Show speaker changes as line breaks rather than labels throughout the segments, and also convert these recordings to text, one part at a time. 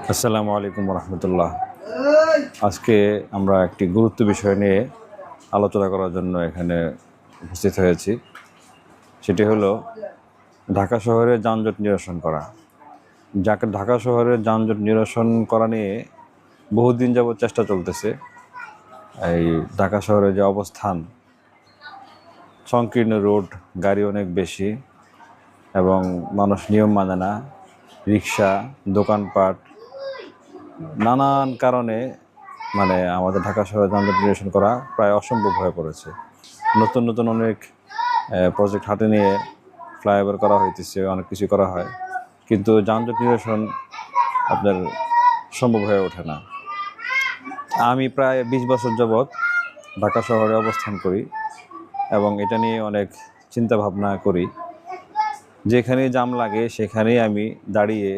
আসসালামু আলাইকুম রহমতুল্লাহ আজকে আমরা একটি গুরুত্ব বিষয় নিয়ে আলোচনা করার জন্য এখানে উপস্থিত হয়েছি। সেটি হলো ঢাকা শহরে যানজট নিরসন করা। যাকে ঢাকা শহরে যানজট নিরসন করা নিয়ে বহুদিন যাবৎ চেষ্টা চলতেছে। এই ঢাকা শহরের যে অবস্থান, সংকীর্ণ রোড, গাড়ি অনেক বেশি এবং মানুষ নিয়ম মানে না, রিক্সা, দোকানপাট নানান কারণে মানে আমাদের ঢাকা শহরে যানজট নিরসন করা প্রায় অসম্ভব হয়ে পড়েছে। নতুন নতুন অনেক প্রজেক্ট হাতে নিয়ে ফ্লাইওভার করা হইতেছে, অনেক কিছু করা হয়। কিন্তু যানজট নিরসন আপনার সম্ভব হয়ে ওঠে না। আমি প্রায় বিশ বছর যাবৎ ঢাকা শহরে অবস্থান করি এবং এটা নিয়ে অনেক চিন্তা ভাবনা করি। যেখানে জাম লাগে, সেখানেই আমি দাঁড়িয়ে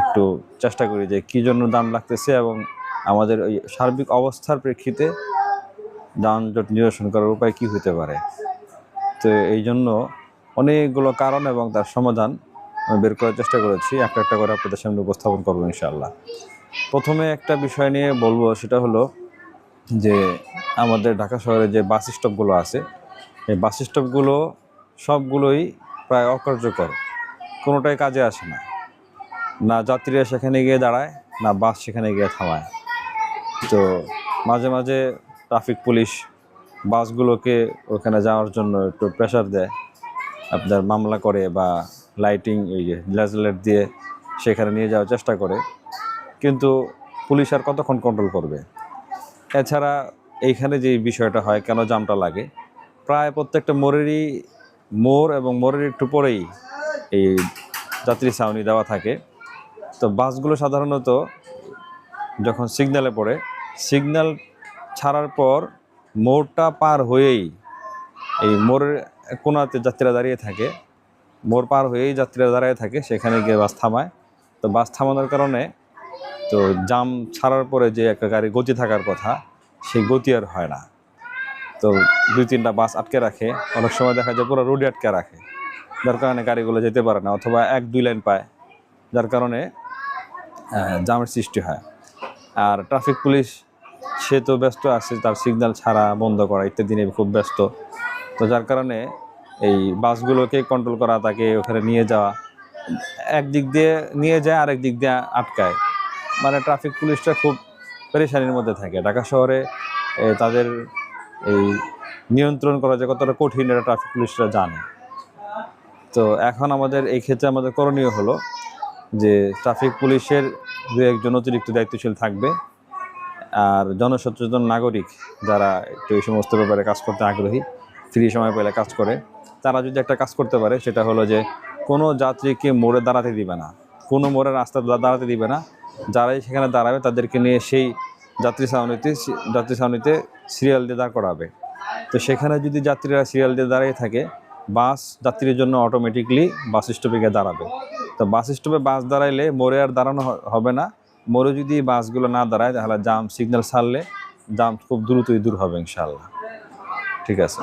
একটু চেষ্টা করি যে কী জন্য দাম লাগতেছে এবং আমাদের ওই সার্বিক অবস্থার প্রেক্ষিতে যানজট নিরসন করার উপায় কী হতে পারে? তো এই জন্য অনেকগুলো কারণ এবং তার সমাধান আমি বের করার চেষ্টা করেছি। একটা একটা করে আপনাদের সামনে উপস্থাপন করব ইনশাআল্লাহ। প্রথমে একটা বিষয় নিয়ে বলব, সেটা হলো যে আমাদের ঢাকা শহরে যে বাস স্টপগুলো আছে, এই বাস স্টপগুলো সবগুলোই প্রায় অকার্যকর, কোনোটাই কাজে আসে না। না যাত্রীরা সেখানে গিয়ে দাঁড়ায়, না বাস সেখানে গিয়ে থামায়। তো মাঝে মাঝে ট্রাফিক পুলিশ বাসগুলোকে ওখানে যাওয়ার জন্য একটু প্রেশার দেয়। আপনার মামলা করে বা লাইটিং এই যে লাইট দিয়ে সেখানে নিয়ে যাওয়ার চেষ্টা করে। কিন্তু পুলিশ আর কতক্ষণ কন্ট্রোল করবে? এছাড়া এইখানে যে বিষয়টা হয়, কেন জামটা লাগে? প্রায় প্রত্যেকটা মোড়েরই মোড় এবং মোড়ের একটু পরেই এই যাত্রী ছাউনি দেওয়া থাকে। তো বাসগুলো সাধারণত যখন সিগন্যালে পড়ে, সিগন্যাল ছাড়ার পর মোড়টা পার হয়েই এই মোড়ের কোনাতে যাত্রীরা দাঁড়িয়ে থাকে। মোড় পার হয়েই যাত্রীরা দাঁড়িয়ে থাকে, সেখানে গিয়ে বাস থামায়। তো বাস থামানোর কারণে তো জাম ছাড়ার পরে যে একটা গাড়ি গতি থাকার কথা, সেই গতি আর হয় না। তো দুই তিনটা বাস আটকে রাখে, অনেক সময় দেখা যায় পুরো রোডে আটকে রাখে। যার কারণে গাড়িগুলো যেতে পারে না, অথবা এক দুই লাইন পায়। যার কারণে জামের সৃষ্টি হয়। আর ট্রাফিক পুলিশ সে তো ব্যস্ত আছে, তার সিগন্যাল ছাড়া, বন্ধ করা ইত্যাদি নিয়ে খুব ব্যস্ত। তো যার কারণে এই বাসগুলোকে কন্ট্রোল করা, তাকে ওখানে নিয়ে যাওয়া এক দিক দিয়ে নিয়ে যায়, আরেক দিক দিয়ে আটকায়। মানে ট্রাফিক পুলিশটা খুব পেরেশানির মধ্যে থাকে। ঢাকা শহরে তাদের এই নিয়ন্ত্রণ করা যে কতটা কঠিন, এটা ট্রাফিক পুলিশরা জানে। তো এখন আমাদের, এই ক্ষেত্রে আমাদের করণীয় হলো যে ট্রাফিক পুলিশের দু একজন অতিরিক্ত দায়িত্বশীল থাকবে আর জনসচেতন নাগরিক যারা একটু এই সমস্ত ব্যাপারে কাজ করতে আগ্রহী, ফ্রি সময় পেলে কাজ করে, তারা যদি একটা কাজ করতে পারে, সেটা হলো যে কোনো যাত্রীকে মোড়ে দাঁড়াতে দিবে না। কোনো মোড়ে রাস্তা দাঁড়াতে দিবে না। যারাই সেখানে দাঁড়াবে, তাদেরকে নিয়ে সেই যাত্রী ছাউনিতে যাত্রী ছাউনিতে সিরিয়াল দিয়ে দাঁড় করাবে। তো সেখানে যদি যাত্রীরা সিরিয়াল দিয়ে দাঁড়িয়ে থাকে, বাস যাত্রীর জন্য অটোমেটিকলি বাস স্টপে গিয়ে দাঁড়াবে। তো বাস স্টপে বাস দাঁড়াইলে মোড়ে আর দাঁড়ানো হবে না। মোড়ে যদি বাসগুলো না দাঁড়ায়, তাহলে জাম সিগন্যাল সারলে জাম খুব দ্রুতই দূর হবে ইনশাল্লাহ ঠিক আছে।